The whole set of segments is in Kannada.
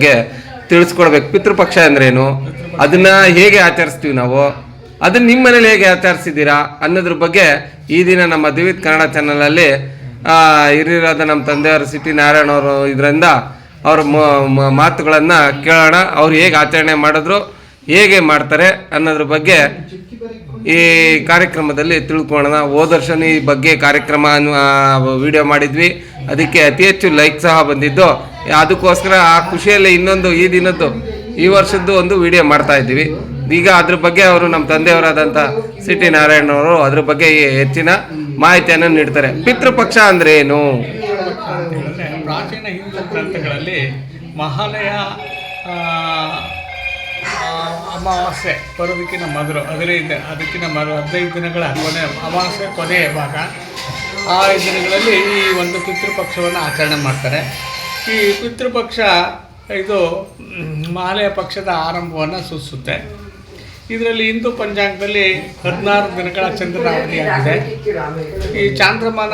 ಬಗ್ಗೆ ತಿಳಿಸ್ಕೊಡ್ಬೇಕು. ಪಿತೃಪಕ್ಷ ಅಂದ್ರೇನು? ಅದನ್ನ ಹೇಗೆ ಆಚರಿಸ್ತೀವಿ ನಾವು? ಅದನ್ನ ನಿಮ್ಮ ಮನೇಲಿ ಹೇಗೆ ಆಚರಿಸಿದ್ದೀರಾ ಅನ್ನೋದ್ರ ಬಗ್ಗೆ ಈ ದಿನ ನಮ್ಮ ದಿವಿತ್ ಕನ್ನಡ ಚಾನಲಲ್ಲಿ ಹಿರಿಯರಾದ ನಮ್ಮ ತಂದೆಯವರು ಸಿಟಿ ನಾರಾಯಣ ಅವರು ಇದರಿಂದ ಅವ್ರ ಮಾತುಗಳನ್ನ ಕೇಳೋಣ. ಅವ್ರು ಹೇಗೆ ಆಚರಣೆ ಮಾಡಿದ್ರು, ಹೇಗೆ ಮಾಡ್ತಾರೆ ಅನ್ನೋದ್ರ ಬಗ್ಗೆ ಈ ಕಾರ್ಯಕ್ರಮದಲ್ಲಿ ತಿಳ್ಕೊಳ್ಳೋಣ ಹೋದ ವರ್ಷನೂ ಈ ಬಗ್ಗೆ ಕಾರ್ಯಕ್ರಮ ವಿಡಿಯೋ ಮಾಡಿದ್ವಿ. ಅದಕ್ಕೆ ಅತಿ ಹೆಚ್ಚು ಲೈಕ್ ಸಹ ಬಂದಿದ್ದು ಅದಕ್ಕೋಸ್ಕರ ಆ ಖುಷಿಯಲ್ಲಿ ಇನ್ನೊಂದು ಈ ದಿನದ್ದು ಈ ವರ್ಷದ್ದು ಒಂದು ವಿಡಿಯೋ ಮಾಡ್ತಾ ಇದ್ದೀವಿ ಈಗ ಅದ್ರ ಬಗ್ಗೆ ಅವರು ನಮ್ಮ ತಂದೆಯವರಾದಂಥ ಸಿಟಿ ನಾರಾಯಣ ಅವರು ಅದ್ರ ಬಗ್ಗೆ ಹೆಚ್ಚಿನ ಮಾಹಿತಿಯನ್ನು ನೀಡ್ತಾರೆ ಪಿತೃಪಕ್ಷ ಅಂದ್ರೆ ಏನು ಪ್ರಾಚೀನ ಹಿಂದೂ ಗ್ರಂಥಗಳಲ್ಲಿ ಮಹಾಲಯ ಅಮಾವಾಸ್ಯೆ ಬರೋದಕ್ಕಿಂತ ಮೊದಲು ಹದಿನೈದು ಅದಕ್ಕಿಂತ ಮೊದಲು ಹದಿನೈದು ದಿನಗಳ ಕೊನೆ ಅಮಾವಾಸ್ಯೆ ಕೊನೆಯ ಭಾಗ ಆ ದಿನಗಳಲ್ಲಿ ಈ ಒಂದು ಪಿತೃಪಕ್ಷವನ್ನು ಆಚರಣೆ ಮಾಡ್ತಾರೆ. ಈ ಪಿತೃಪಕ್ಷ ಇದು ಮಾಲೆಯ ಪಕ್ಷದ ಆರಂಭವನ್ನು ಸೂಚಿಸುತ್ತೆ ಇದರಲ್ಲಿ ಹಿಂದೂ ಪಂಚಾಂಗದಲ್ಲಿ ಹದಿನಾರು ದಿನಗಳ ಚಂದ್ರನ ಅವಧಿಯಾಗಿದೆ ಈ ಚಾಂದ್ರಮಾನ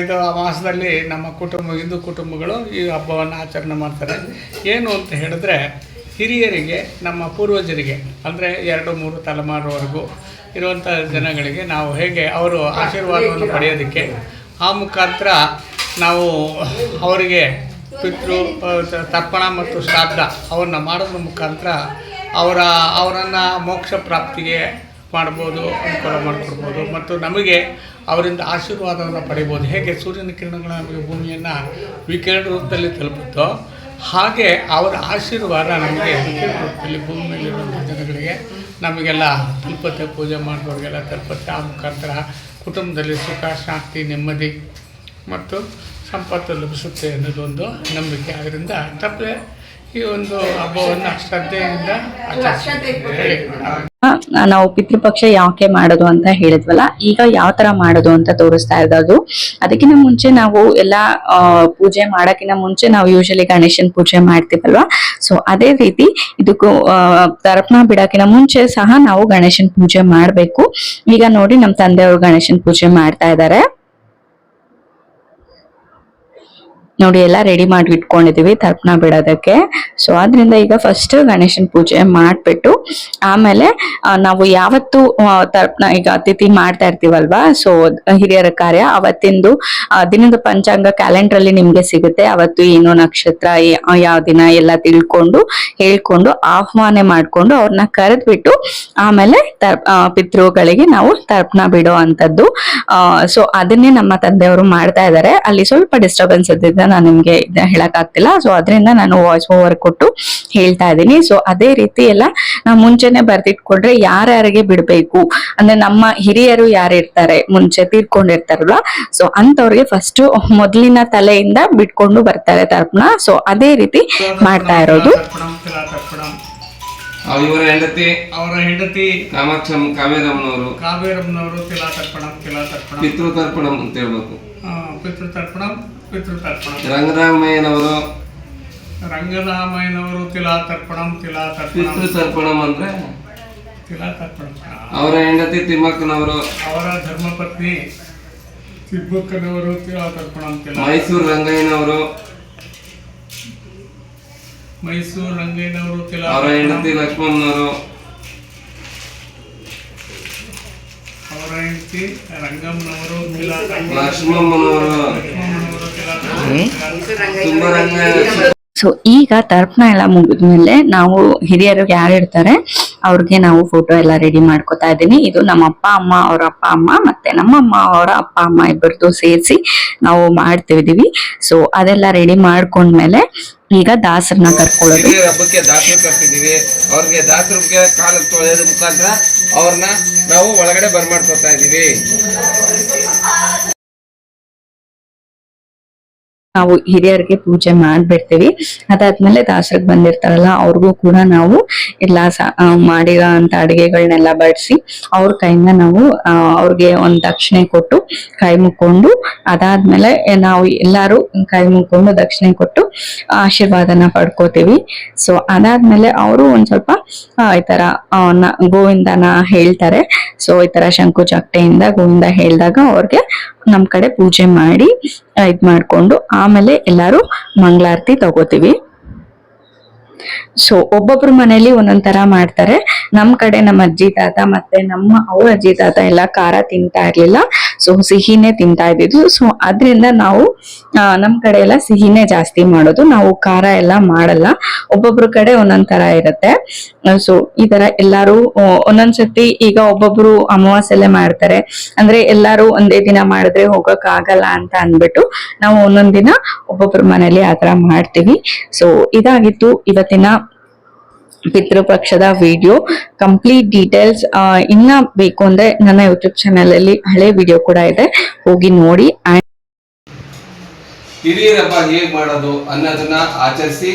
ಇದು ಮಾಸದಲ್ಲಿ ನಮ್ಮ ಕುಟುಂಬ, ಹಿಂದೂ ಕುಟುಂಬಗಳು ಈ ಹಬ್ಬವನ್ನು ಆಚರಣೆ ಮಾಡ್ತಾರೆ. ಏನು ಅಂತ ಹೇಳಿದ್ರೆ, ಹಿರಿಯರಿಗೆ, ನಮ್ಮ ಪೂರ್ವಜರಿಗೆ, ಅಂದರೆ ಎರಡು ಮೂರು ತಲೆಮಾರುವರೆಗೂ ಇರುವಂಥ ಜನಗಳಿಗೆ ನಾವು ಹೇಗೆ ಅವರು ಆಶೀರ್ವಾದವನ್ನು ಪಡೆಯೋದಕ್ಕೆ ಆ ಮುಖಾಂತರ ನಾವು ಅವರಿಗೆ ಪಿತೃ ತರ್ಪಣ ಮತ್ತು ಶ್ರಾದ್ದ ಅವನ್ನ ಮಾಡೋದ್ರ ಮುಖಾಂತರ ಅವರ ಅವರನ್ನು ಮೋಕ್ಷ ಪ್ರಾಪ್ತಿಗೆ ಮಾಡ್ಬೋದು ಅನುಕೂಲ ಮಾಡಿಕೊಡ್ಬೋದು ಮತ್ತು ನಮಗೆ ಅವರಿಂದ ಆಶೀರ್ವಾದವನ್ನು ಪಡಿಬೋದು. ಹೇಗೆ ಸೂರ್ಯನ ಕಿರಣಗಳು ನಮಗೆ ಭೂಮಿಯನ್ನು ವಿಕಿರಣ ರೂಪದಲ್ಲಿ ತಲುಪುತ್ತೋ ಹಾಗೆ ಅವರ ಆಶೀರ್ವಾದ ನಮಗೆ ವಿಕಿರಣ ರೂಪದಲ್ಲಿ ಭೂಮಿಯಲ್ಲಿರುವಂಥ ಜನಗಳಿಗೆ ನಮಗೆಲ್ಲ ತಲುಪತ್ತೆ ಪೂಜೆ ಮಾಡಿದವ್ರಿಗೆಲ್ಲ ತಲುಪತ್ತೆ ಆ ಮುಖಾಂತರ ಕುಟುಂಬದಲ್ಲಿ ಸುಖ ಶಾಂತಿ ನೆಮ್ಮದಿ ಮತ್ತು ಸಂಪತ್ತು ಲಭಿಸುತ್ತೆ ಅನ್ನೋದೊಂದು ನಂಬಿಕೆ. ಆದ್ದರಿಂದ ತಪ್ಪದೆ ಈ ಒಂದು ಹಬ್ಬವನ್ನು ಶ್ರದ್ಧೆಯಿಂದ ಆಚರಿಸಿ. ನಾವು ಪಿತೃಪಕ್ಷ ಯಾಕೆ ಮಾಡೋದು ಅಂತ ಹೇಳಿದ್ವಲ್ಲ, ಈಗ ಯಾವ ತರ ಮಾಡೋದು ಅಂತ ತೋರಿಸ್ತಾ ಇರೋದು. ಅದಕ್ಕಿಂತ ಮುಂಚೆ ನಾವು ಎಲ್ಲಾ ಪೂಜೆ ಮಾಡೋಕ್ಕಿಂತ ಮುಂಚೆ ನಾವು ಯೂಶಲಿ ಗಣೇಶನ್ ಪೂಜೆ ಮಾಡ್ತೀವಲ್ವಾ? ಸೊ ಅದೇ ರೀತಿ ಇದಕ್ಕೂ ತರ್ಪಣ ಬಿಡಕ್ಕಿಂತ ಮುಂಚೆ ಸಹ ನಾವು ಗಣೇಶನ್ ಪೂಜೆ ಮಾಡ್ಬೇಕು. ಈಗ ನೋಡಿ ನಮ್ ತಂದೆಯವರು ಗಣೇಶನ್ ಪೂಜೆ ಮಾಡ್ತಾ ಇದ್ದಾರೆ. ನೋಡಿ, ಎಲ್ಲ ರೆಡಿ ಮಾಡಿ ಇಟ್ಕೊಂಡಿದೀವಿ, ತರ್ಪಣ ಬಿಡೋದಕ್ಕೆ. ಸೊ ಆದ್ರಿಂದ ಈಗ ಫಸ್ಟ್ ಗಣೇಶನ್ ಪೂಜೆ ಮಾಡ್ಬಿಟ್ಟು, ಆಮೇಲೆ ನಾವು ಯಾವತ್ತು ತರ್ಪಣ, ಈಗ ಅತಿಥಿ ಮಾಡ್ತಾ ಇರ್ತೀವಲ್ವಾ? ಸೊ ಹಿರಿಯರ ಕಾರ್ಯ ಅವತ್ತಿಂದು ದಿನದ ಪಂಚಾಂಗ ಕ್ಯಾಲೆಂಡರ್ ಅಲ್ಲಿ ನಿಮ್ಗೆ ಸಿಗುತ್ತೆ. ಅವತ್ತು ಏನು ನಕ್ಷತ್ರ ಯಾವ ದಿನ ಎಲ್ಲ ತಿಳ್ಕೊಂಡು, ಹೇಳ್ಕೊಂಡು, ಆಹ್ವಾನ ಮಾಡ್ಕೊಂಡು ಅವ್ರನ್ನ ಕರೆದ್ಬಿಟ್ಟು, ಆಮೇಲೆ ತರ್ ಪಿತೃಗಳಿಗೆ ನಾವು ತರ್ಪಣ ಬಿಡೋ ಅಂತದ್ದು ಸೊ ಅದನ್ನೇ ನಮ್ಮ ತಂದೆಯವರು ಮಾಡ್ತಾ ಇದ್ದಾರೆ. ಅಲ್ಲಿ ಸ್ವಲ್ಪ ಡಿಸ್ಟರ್ಬೆನ್ಸ್ ಇದ್ದಿದ್ದ ನಾನು ನಿಮ್ಗೆ ಇದನ್ನ ಹೇಳಕ್ ಆಗ್ತಿಲ್ಲ. ಸೊ ಅದರಿಂದ ನಾನು ವಾಯ್ಸ್ ಓವರ್ ಕೊಟ್ಟು ಹೇಳ್ತಾ ಇದ್ದೀನಿ. ಸೊ ಅದೇ ರೀತಿ ಎಲ್ಲ ನಾವು ಮುಂಚೆನೆ ಬರ್ದಿಟ್ಕೊಂಡ್ರೆ ಯಾರ್ಯಾರಿಗೆ ಬಿಡ್ಬೇಕು? ಅಂದ್ರೆ ನಮ್ಮ ಹಿರಿಯರು ಯಾರು ಇರ್ತಾರೆ? ಮುಂಚೆ ತೀರ್ಕೊಂಡಿರ್ತಾರಲ್ವ ಸೊ ಅಂತವ್ರಿಗೆ ಫಸ್ಟ್ ಮೊದಲಿನ ತಲೆಯಿಂದ ಬಿಟ್ಕೊಂಡು ಬರ್ತಾರೆ ತರ್ಪಣ. ಸೊ ಅದೇ ರೀತಿ ಮಾಡ್ತಾ ಇರೋದು. ಇವರ ಹೆಂಡತಿ? ಅವರ ಹೆಂಡತಿ? ಕಾಮಾಕ್ಷ ಕಾವೇರಮ್ಮನವರು. ಕಾವೇರಮ್ಮನವರು ತಿಲಾ ತರ್ಪಣಂ ತಿಲಾ ತರ್ಪಣಂ ಪಿತೃ ತರ್ಪಣಂ ಅಂತ ಹೇಳ್ಬೇಕು. ಆ, ಪಿತೃ ತರ್ಪಣಂ ಪಿತೃ ತರ್ಪಣಂ ರಂಗರಾಮಯ್ಯನವರು ರಂಗರಾಮಯ್ಯನವರು ತಿಲಾ ತರ್ಪಣಂ ತಿಲಾ ತರ್ಪಣಂ ಪಿತೃ ತರ್ಪಣಂ ಅಂದ್ರೆ? ತಿಲಾ ತರ್ಪಣ ಅವರ ಹೆಂಡತಿ ತಿಮ್ಮಕ್ಕನವರು. ಅವರ ಧರ್ಮಪತ್ನಿ ತಿಮ್ಮಕ್ಕನವರು ತಿಲಾ ತರ್ಪಣಂ ತಿಲಾ ಮೈಸೂರು ರಂಗಯ್ಯನವರು. ಮೈಸೂರು ರಂಗಯ್ಯನವರು ತಿಲಾ ಅವರ ಹೆಂಡತಿ ಲಕ್ಷ್ಮಣನವರು ಅವರ ಹೆಂಡತಿ ರಂಗಮ್ಮನವರು ತಿಲಾ ತರ್ಪಣಂ. ಲಕ್ಷ್ಮಮ್ಮನವರು ಸೊ ಈಗ ತರ್ಪಣ ಎಲ್ಲ ಮುಗಿದ್ಮೇಲೆ ನಾವು ಹಿರಿಯರು ಯಾರು ಇರ್ತಾರೆ, ಅವ್ರಿಗೆ ನಾವು ಫೋಟೋ ಎಲ್ಲ ರೆಡಿ ಮಾಡ್ಕೊತಾ ಇದ್ದೀನಿ. ಇದು ನಮ್ಮ ಅಪ್ಪ, ಅಮ್ಮ, ಅವ್ರ ಅಪ್ಪ, ಅಮ್ಮ ಮತ್ತೆ ನಮ್ಮ ಅಮ್ಮ, ಅವರ ಅಪ್ಪ, ಅಮ್ಮ ಇಬ್ಬರದು ಸೇರಿಸಿ ನಾವು ಮಾಡ್ತಿದೀವಿ ಸೊ ಅದೆಲ್ಲ ರೆಡಿ ಮಾಡ್ಕೊಂಡ್ಮೇಲೆ ಈಗ ದಾಸರನ್ನ ಕರ್ಕೊಳ್ಳೋದು. ಹಬ್ಬಕ್ಕೆ ದಾಸರು ಕರ್ತಿದೀವಿ ಅವ್ರಿಗೆ ದಾಸರಿಗೆ ಕಾಲ ತೊಳೆಯೋದ್ರ ಮುಖಾಂತರ ಅವ್ರನ್ನ ನಾವು ಒಳಗಡೆ ಬರ್ಮಾಡ್ಕೊತಾ ಇದೀವಿ ನಾವು ಹಿರಿಯರಿಗೆ ಪೂಜೆ ಮಾಡ್ಬಿಡ್ತೀವಿ. ಅದಾದ್ಮೇಲೆ ದಾಸರಿಗೆ ಬಂದಿರ್ತಾರಲ್ಲ, ಅವ್ರಿಗೂ ಕೂಡ ನಾವು ಎಲ್ಲ ಮಾಡಿರೋ ಅಂತ ಅಡಿಗೆಗಳನ್ನೆಲ್ಲ ಬಡಿಸಿ ಅವ್ರ ಕೈಯಿಂದ ನಾವು ಅವ್ರಿಗೆ ಒಂದ್ ದಕ್ಷಿಣೆ ಕೊಟ್ಟು ಕೈ ಮುಕ್ಕೊಂಡು, ಅದಾದ್ಮೇಲೆ ನಾವು ಎಲ್ಲಾರು ಕೈ ಮುಕ್ಕೊಂಡು ದಕ್ಷಿಣೆ ಕೊಟ್ಟು ಆಶೀರ್ವಾದನ ಪಡ್ಕೋತೀವಿ. ಸೊ ಅದಾದ್ಮೇಲೆ ಅವರು ಒಂದ್ ಸ್ವಲ್ಪ ಈ ತರ ಗೋವಿಂದನ ಹೇಳ್ತಾರೆ. ಸೊ ಈ ತರ ಶಂಕು ಚಕ್ಟೆಯಿಂದ ಗೋವಿಂದ ಹೇಳಿದಾಗ ಅವ್ರಿಗೆ ನಮ್ ಕಡೆ ಪೂಜೆ ಮಾಡಿ ಇದ್ ಮಾಡ್ಕೊಂಡು ಆಮೇಲೆ ಎಲ್ಲಾರು ಮಂಗಳಾರತಿ ತಗೋತೀವಿ. ಸೊ ಒಬ್ಬೊಬ್ರು ಮನೇಲಿ ಒಂದೊಂದ್ ತರ ಮಾಡ್ತಾರೆ. ನಮ್ ಕಡೆ ನಮ್ಮ ಅಜ್ಜಿ ತಾತ ಮತ್ತೆ ನಮ್ಮ ಅವ್ರ ಅಜ್ಜಿ ತಾತ ಎಲ್ಲ ಖಾರ ತಿಂತಾ ಇರ್ಲಿಲ್ಲ. ಸೊ ಸಿಹಿನೇ ತಿಂತಾ ಇದ್ದಿದ್ದು. ಸೊ ಅದ್ರಿಂದ ನಾವು ನಮ್ಮ ನಮ್ ಕಡೆ ಎಲ್ಲ ಸಿಹಿನೇ ಜಾಸ್ತಿ ಮಾಡೋದು. ನಾವು ಖಾರ ಎಲ್ಲ ಮಾಡಲ್ಲ. ಒಬ್ಬೊಬ್ರ ಕಡೆ ಒಂದೊಂದ್ ತರ ಇರುತ್ತೆ. ಸೊ ಈ ತರ ಎಲ್ಲಾರು ಒಂದೊಂದ್ಸತಿ ಈಗ ಒಬ್ಬೊಬ್ರು ಅಮಾವಾಸ್ಯೆಲೆ ಮಾಡ್ತಾರೆ. ಅಂದ್ರೆ ಎಲ್ಲಾರು ಒಂದೇ ದಿನ ಮಾಡಿದ್ರೆ ಹೋಗಕ್ ಆಗಲ್ಲ ಅಂತ ಅನ್ಬಿಟ್ಟು ನಾವು ಒಂದೊಂದ್ ದಿನ ಒಬ್ಬೊಬ್ರ ಮನೇಲಿ ಆತರ ಮಾಡ್ತೀವಿ. ಸೊ ಇದಾಗಿತ್ತು ಇವತ್ತಿನ ಪಿತೃಪಕ್ಷದ ವಿಡಿಯೋ ಕಂಪ್ಲೀಟ್ ಡೀಟೇಲ್ಸ್ ಇನ್ನ ಬೇಕು ಅಂದ್ರೆ ನನ್ನ ಯೂಟ್ಯೂಬ್ ಚಾನೆಲ್ ಅಲ್ಲಿ ಹಳೆ ವಿಡಿಯೋ ಕೂಡ ಇದೆ. ಹೋಗಿ ನೋಡಿ ಹಿರಿಯರಪ್ಪ ಹೇಗ್ ಮಾಡೋದು ಅನ್ನೋದನ್ನ ಆಚರಿಸಿ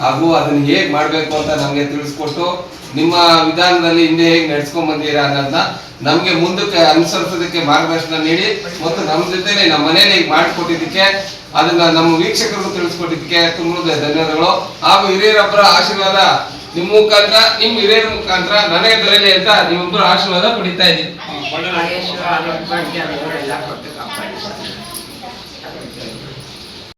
ಹಾಗೂ ಅದನ್ನ ಹೇಗ್ ಮಾಡ್ಬೇಕು ಅಂತ ನಮ್ಗೆ ತಿಳಿಸ್ಕೊಟ್ಟು ನಿಮ್ಮ ವಿಧಾನದಲ್ಲಿ ಹಿಂದೆ ಹೇಗ್ ನಡ್ಸ್ಕೊಂಡ್ ಬಂದಿರಾ ಅನ್ನೋದನ್ನ ನಮ್ಗೆ ಮುಂದಕ್ಕೆ ಅನುಸರಿಸೋದಕ್ಕೆ ಮಾರ್ಗದರ್ಶನ ನೀಡಿ ಮತ್ತು ನಮ್ಮ ಜೊತೆ ನಮ್ಮ ಮನೇಲಿ ಹೇಗ್ ಮಾಡಿಕೊಟ್ಟಿದ್ದಕ್ಕೆ ಅದನ್ನ ನಮ್ಮ ವೀಕ್ಷಕರಿಗೂ ತಿಳಿಸ್ಕೊಟ್ಟಿದ್ದಕ್ಕೆ ತುಂಬ ಧನ್ಯವಾದಗಳು. ಹಾಗೂ ಹಿರಿಯರಪ್ಪರ ಆಶೀರ್ವಾದ ನಿಮ್ಮ ಮುಖಾಂತರ ನಿಮ್ಮ ಹಿರಿಯರ ಮುಖಾಂತರ ನನಗೆ ದೊರೆಯಲಿ ಅಂತ ನಿಮ್ಮೊಬ್ಬರು ಆಶೀರ್ವಾದ ಪಡಿತಾ ಇದ್ದೀನಿ